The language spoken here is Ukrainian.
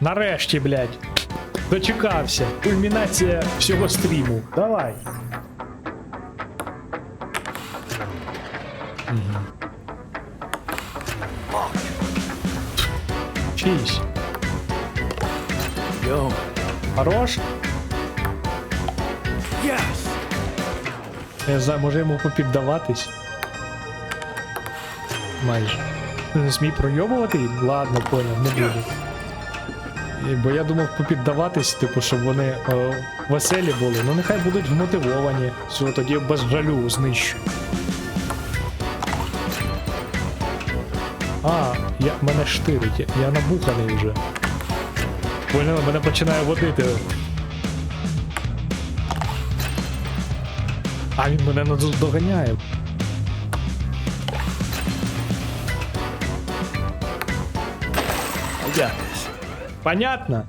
Нарешті, блядь. Дочекався. Кульмінація всього стріму. Давай. Чись. Go. Хорош? Yes. Я не знаю, може йому попіддаватись. Майже. Не смій пройобувати? Ладно, поняв, не буду. Бо я думав попіддаватись, типу, щоб вони е, веселі були. Ну нехай будуть вмотивовані. Все, тоді без жалю знищу. А, я, мене штирить, я, я набуханий вже. Поняла, мене починає водити. А він мене доганяє. This. Понятно?